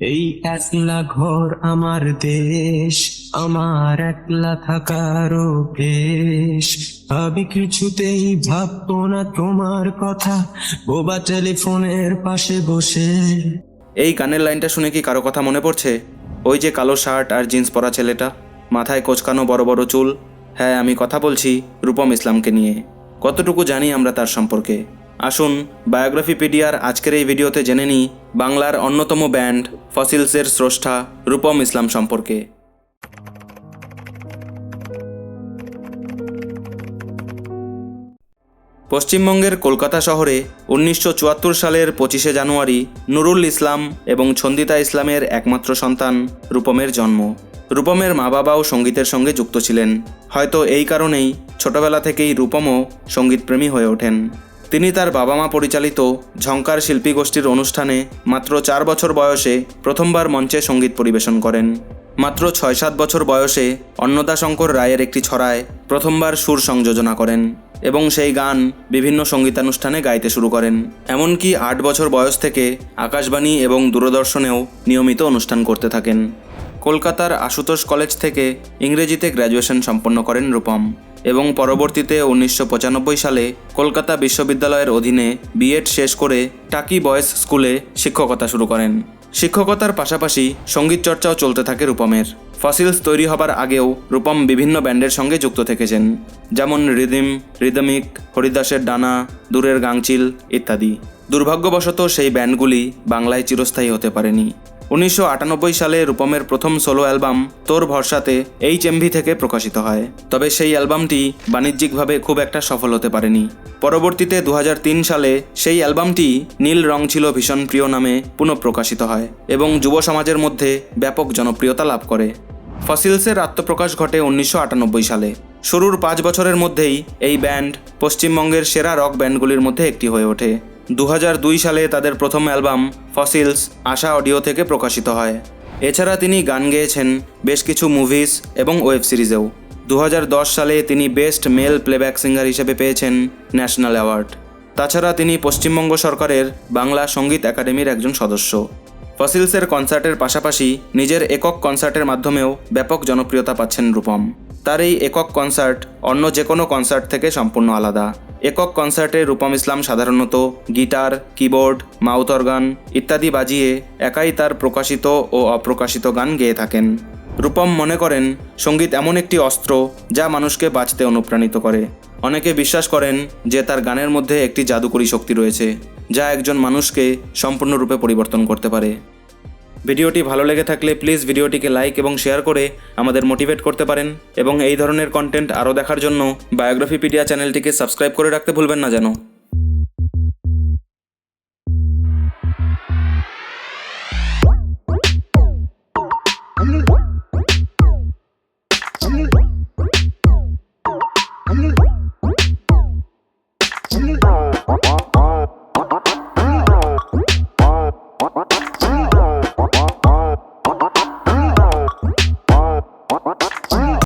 এই একলা ঘর আমার দেশ, আমার একলা থাকারও বেশ আমি কিছুতেই ভাববো না তোমার কথা, বোবা টেলিফোনের পাশে বসে। এই গানের লাইনটা শুনে কি কারও কথা মনে পড়ছে? ওই যে কালো শার্ট আর জিন্স পরা ছেলেটা, মাথায় কোচকানো বড় বড় চুল। হ্যাঁ আমি কথা বলছি রূপম ইসলামকে নিয়ে। কতটুকু জানি আমরা তার সম্পর্কে। আসুন, বায়োগ্রাফিপিডিয়ার আজকের এই ভিডিওতে জেনে নিই বাংলার অন্যতম ব্যান্ড, ফসিলসের স্রষ্টা, রূপম ইসলাম সম্পর্কে। পশ্চিমবঙ্গের কলকাতা শহরে উনিশশো চুয়াত্তর সালের পঁচিশে জানুয়ারি নুরুল ইসলাম এবং ছন্দিতা ইসলামের একমাত্র সন্তান রূপমের জন্ম। রূপমের মা বাবাও সঙ্গীতের সঙ্গে যুক্ত ছিলেন। হয়তো এই কারণেই ছোটবেলা থেকেই রূপমও সঙ্গীতপ্রেমী হয়ে ওঠেন। তিনি তার বাবা মা পরিচালিত ঝঙ্কার শিল্পী গোষ্ঠীর অনুষ্ঠানে মাত্র চার বছর বয়সে প্রথমবার মঞ্চে সংগীত পরিবেশন করেন। মাত্র ছয় সাত বছর বয়সে অন্নদাশঙ্কর রায়ের একটি ছড়ায় প্রথমবার সুর সংযোজনা করেন এবং সেই গান বিভিন্ন সঙ্গীতানুষ্ঠানে গাইতে শুরু করেন। এমনকি আট বছর বয়স থেকে আকাশবাণী এবং দূরদর্শনেও নিয়মিত অনুষ্ঠান করতে থাকেন। কলকাতার আশুতোষ কলেজ থেকে ইংরেজিতে গ্র্যাজুয়েশন সম্পন্ন করেন রূপম এবং পরবর্তীতে উনিশশো পঁচানব্বই সালে কলকাতা বিশ্ববিদ্যালয়ের অধীনে বিএড শেষ করে টাকি বয়েজ স্কুলে শিক্ষকতা শুরু করেন। শিক্ষকতার পাশাপাশি সংগীত চর্চাও চলতে থাকে রূপমের। ফসিলস তৈরি হবার আগেও রূপম বিভিন্ন ব্যান্ডের সঙ্গে যুক্ত থেকেছেন, যেমন রিদিম, রিদমিক, হরিদাসের ডানা, দূরের গাংচিল ইত্যাদি। দুর্ভাগ্যবশত সেই ব্যান্ডগুলি বাংলায় চিরস্থায়ী হতে পারেনি। উনিশশো আটানব্বই সালে রূপমের প্রথম সোলো অ্যালবাম তোর ভরসাতে এইচ এমভি থেকে প্রকাশিত হয়। তবে সেই অ্যালবামটি বাণিজ্যিকভাবে খুব একটা সফল হতে পারেনি। পরবর্তীতে দু হাজার তিন সালে সেই অ্যালবামটি নীল রং ছিল ভীষণ প্রিয় নামে পুনঃপ্রকাশিত হয় এবং যুব সমাজের মধ্যে ব্যাপক জনপ্রিয়তা লাভ করে। ফসিলসের আত্মপ্রকাশ ঘটে উনিশশো আটানব্বই সালে। শুরুর পাঁচ বছরের মধ্যেই এই ব্যান্ড পশ্চিমবঙ্গের সেরা রক ব্যান্ডগুলির মধ্যে একটি হয়ে ওঠে। দু হাজার দুই সালে তাদের প্রথম অ্যালবাম ফসিলস আশা অডিও থেকে প্রকাশিত হয়। এছাড়া তিনি গান গেয়েছেন, বেশ কিছু মুভিজ এবং ওয়েব সিরিজেও। দু হাজার দশ সালে তিনি বেস্ট মেল প্লেব্যাক সিঙ্গার হিসেবে পেয়েছেন ন্যাশনাল অ্যাওয়ার্ড। তাছাড়া তিনি পশ্চিমবঙ্গ সরকারের বাংলা সংগীত একাডেমির একজন সদস্য। ফসিলসের কনসার্টের পাশাপাশি নিজের একক কনসার্টের মাধ্যমেও ব্যাপক জনপ্রিয়তা পাচ্ছেন রূপম। তার এই একক কনসার্ট অন্য যে কোনো কনসার্ট থেকে সম্পূর্ণ আলাদা। একক কনসার্টে রূপম ইসলাম সাধারণত গিটার, কিবোর্ড, মাউথ অর্গান ইত্যাদি বাজিয়ে একাই তার প্রকাশিত ও অপ্রকাশিত গান গেয়ে থাকেন। রূপম মনে করেন, সংগীত এমন একটি অস্ত্র যা মানুষকে বাঁচতে অনুপ্রাণিত করে। অনেকে বিশ্বাস করেন যে তার গানের মধ্যে একটি জাদুকরী শক্তি রয়েছে, যা একজন মানুষকে সম্পূর্ণরূপে পরিবর্তন করতে পারে। ভিডিওটি ভালো লেগে থাকলে প্লিজ ভিডিওটিকে লাইক এবং শেয়ার করে আমাদের মোটিভেট করতে পারেন এবং এই ধরনের কন্টেন্ট আরও দেখার জন্য বায়োগ্রাফি পিডিয়া চ্যানেলটিকে সাবস্ক্রাইব করে রাখতে ভুলবেন না যেন। I'm gonna